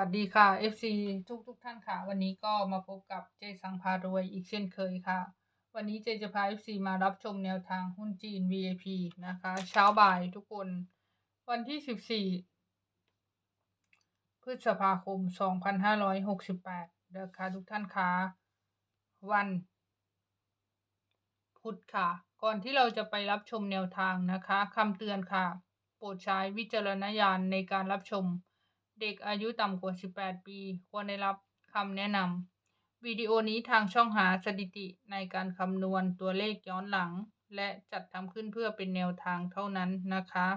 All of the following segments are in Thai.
สวัสดีค่ะ FC ทุกทุกท่านค่ะ วันนี้ก็มาพบกับเจสังพารวยอีกเช่นเคยค่ะ วันนี้เจจะพา FC มารับชมแนวทางหุ้นจีน VIP นะคะ เช้าบ่ายทุกคน วันที่ 14 พฤษภาคม 2568นะคะทุกท่านค่ะ วันพุธค่ะ ก่อนที่เราจะไปรับชมแนวทางนะคะคำเตือนค่ะ โปรดใช้วิจารณญาณในการรับชม เด็กอายุต่ำกว่า 18 ปี ควรได้รับคำแนะนำวิดีโอนี้ทางช่องหาสถิติในการคำนวณตัวเลขย้อนหลัง และจัดทำขึ้นเพื่อเป็นแนวทางเท่านั้นนะคะ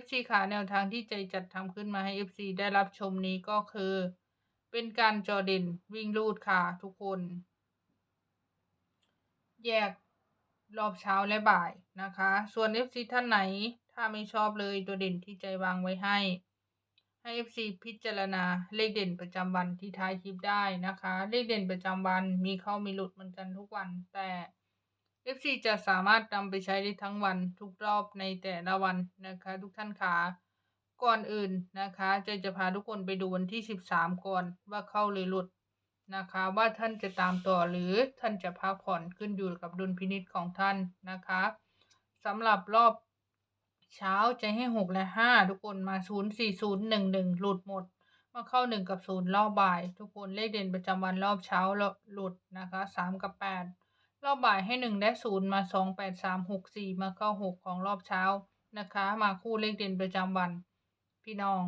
FC ค่ะแนวทางที่ใจจัดทำขึ้นมาให้ FC ได้รับชมนี้ก็คือ เป็นการจอเด่นวิ่งรูดค่ะทุกคน แยกรอบเช้าและบ่ายนะคะ ส่วน FC ท่านไหน ถ้าไม่ชอบเลยตัวเด่นที่ใจวางไว้ให้ ให้ FC พิจารณาเลขเด่นประจำวันที่ท้ายคลิปได้นะคะ เลขเด่นประจำวันมีเข้ามีหลุดเหมือนกันทุกวัน แต่ FC จะสามารถนำไปใช้ได้ทั้งวันทุกรอบในแต่ละวันนะคะ ทุกท่านคะก่อนอื่นนะคะใจจะพาทุกคนไปดูวันที่ 13 ก่อนว่าเข้าหรือหลุดนะคะ ว่าท่านจะตามต่อหรือท่านจะพักผ่อนขึ้นอยู่กับดุลพินิจของท่านนะคะสำหรับรอบ เช้าจะให้6และ5ทุกคนมา0 4 0 1 1หนึ่งหนึ่งหลุดหมด มาเข้า1กับ0รอบบ่าย ทุกคนเลขเด่นประจำวันรอบเช้าหลุดนะคะ3กับ8รอบบ่ายให้1และ0มา2 8 3 6 4มหกสี่มาเข้า6ของรอบเช้านะคะ มาคู่เลขเด่นประจำวัน พี่น้อง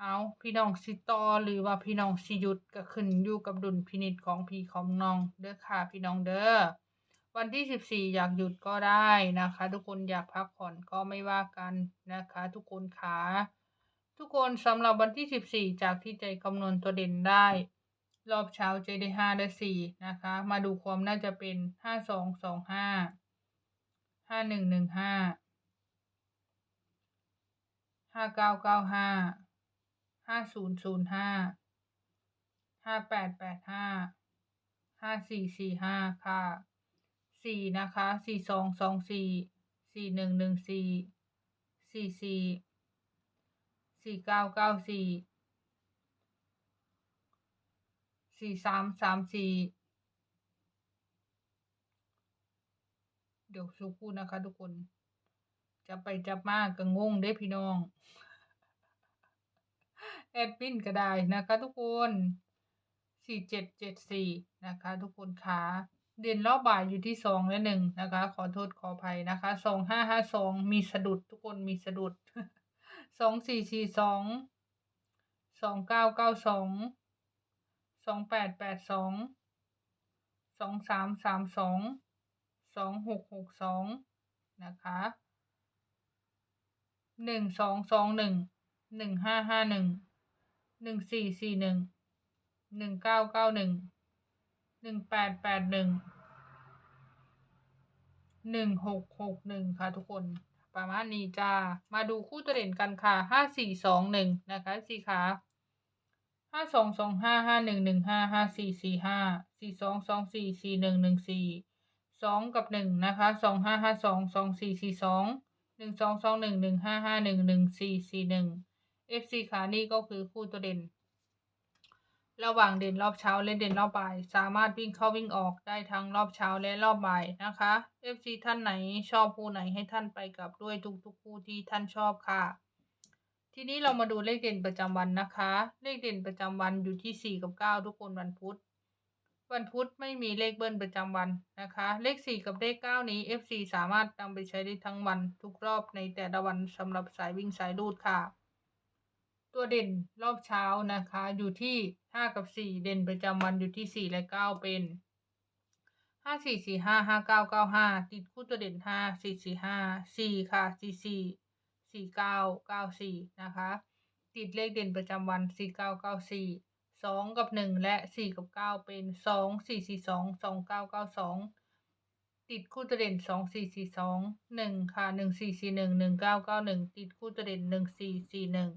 เอาพี่น้องสิตอหรือว่าพี่น้องสิยุดก็ขึ้นอยู่กับดุลพินิจของพี่ของน้องเด้อค่ะพี่น้องเด้อ วันที่14อยากหยุดก็ได้นะคะ ทุกคนอยากพักผ่อนก็ไม่ว่ากันนะคะ ทุกคนขาทุกคนสำหรับวันที่14จากที่ใจคำนวณตัวเด่นได้ รอบเช้าใจได้5ได้4นะคะ มาดูความน่าจะเป็น5 2 2 5 5 1 1 5 5 9 9 5ห้าศูนย์ศูนย์ห้าห้าแปดแปดห้าห้าสี่สี่ห้าค่ะ สี่นะคะสี่สองสองสี่สี่หนึ่งหนึ่งสี่สี่สี่สี่เก้าเก้าสี่สี่สามสามสี่เดี๋ยวสักครู่นะคะ ทุกคน จะไปจับมากก็งงเด้พี่น้อง แอดมินก็ได้นะคะ ทุกคนสี่เจ็ดเจ็ดสี่นะคะ ทุกคนคะ เด่นรอบบ่ายอยู่ที่สองและหนึ่งนะคะ ขอโทษขออภัยนะคะสองห้าห้าสองมีสะดุดทุกคนมีสะดุดสองสี่สี่สองสองเก้าเก้าสองสองแปดแปดสองสองสามสามสองสองหกหกสองนะคะหนึ่งสองสองหนึ่งหนึ่งห้าห้าหนึ่งหนึ่งสี่สี่หนึ่งหนึ่งเก้าเก้าหนึ่ง หนึ่งแปดแปดหนึ่งหนึ่งหกหกหนึ่งค่ะทุกคน ประมาณนี้จ้า มาดูคู่ตัวเด่นกันค่ะห้าสี่สองหนึ่งนะคะสี่ขาห้าสองสองห้าห้าหนึ่งหนึ่งห้าห้าสี่สี่ห้าสี่สองสองสี่สี่หนึ่งหนึ่งสี่สองกับหนึ่งนะคะสองห้าห้าสองสองสี่สี่สองหนึ่งสองสองหนึ่งหนึ่งห้าห้าหนึ่งหนึ่งสี่สี่หนึ่ง FC ขานี่ก็คือคู่ตัวเด่น ระหว่างเด่นรอบเช้าและเด่นรอบบ่าย สามารถวิ่งเข้าวิ่งออกได้ทั้งรอบเช้าและรอบบ่ายนะคะ FC ท่านไหนชอบคู่ไหนให้ท่านไปกับด้วยทุกๆคู่ที่ท่านชอบค่ะ ทีนี้เรามาดูเลขเด่นประจำวันนะคะ เลขเด่นประจำวันอยู่ที่ 4 กับ 9 ทุกคนวันพุธวันพุธไม่มีเลขเบิ้ลประจำวันนะคะ เลข 4 กับเลข 9 นี้ FC สามารถนำไปใช้ได้ทั้งวันทุกรอบในแต่ละวันสำหรับสายวิ่งสายรูดค่ะ ตัวเด่นรอบเช้านะคะ อยู่ที่ห้ากับสี่เด่นประจำวันอยู่ที่สี่และเก้าเป็นห้าสี่สี่ห้าห้าเก้าเก้าห้าติดคู่ตัวเด่นห้าสี่สี่ห้าสี่ค่ะสี่สี่สี่เก้าเก้าสี่นะคะ ติดเลขเด่นประจำวันสี่เก้าเก้าสี่สองกับหนึ่งและสี่กับเก้าเป็นสองสี่สี่สองสองเก้าเก้าสองติดคู่ตัวเด่นสองสี่สี่สองหนึ่งค่ะหนึ่งสี่สี่หนึ่งหนึ่งเก้าเก้าหนึ่งติดคู่ตัวเด่นหนึ่งสี่สี่หนึ่ง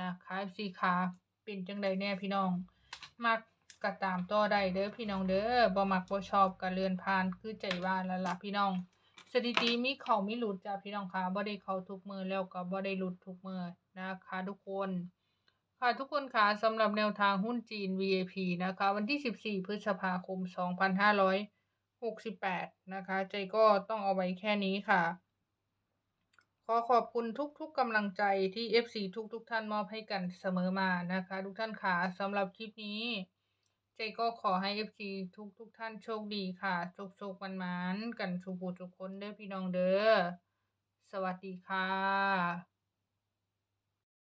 นะคะสีขาเป็นจังใดแน่พี่น้อง มักกระตามต่อได้เด้อพี่น้องเด้อบ่มักบ่ชอบกระเลือนผ่านคือใจว่าล้วล่ะพี่น้องสถิติมีเขามีหลุดจ้ะพี่น้องคะบ่ได้เขาทุกมือแล้วก็บ่ได้หลุดทุกมือนะคะ ทุกคน ค่ะทุกคนค่ะสำหรับแนวทางหุ้นจีน VAP นะคะ วันที่ 14 พฤษภาคม 2568 นะคะ ใจก็ต้องเอาไว้แค่นี้ค่ะ ขอขอบคุณทุกๆกำลังใจที่ FC ทุกๆท่านมอบให้กันเสมอมานะคะ ทุกท่านค่ะสำหรับคลิปนี้ เจก็ขอให้ FC ทุกๆท่านโชคดีค่ะโชคๆมันมันกันสุขทุกคนเด้อพี่น้องเด้อสวัสดีค่ะ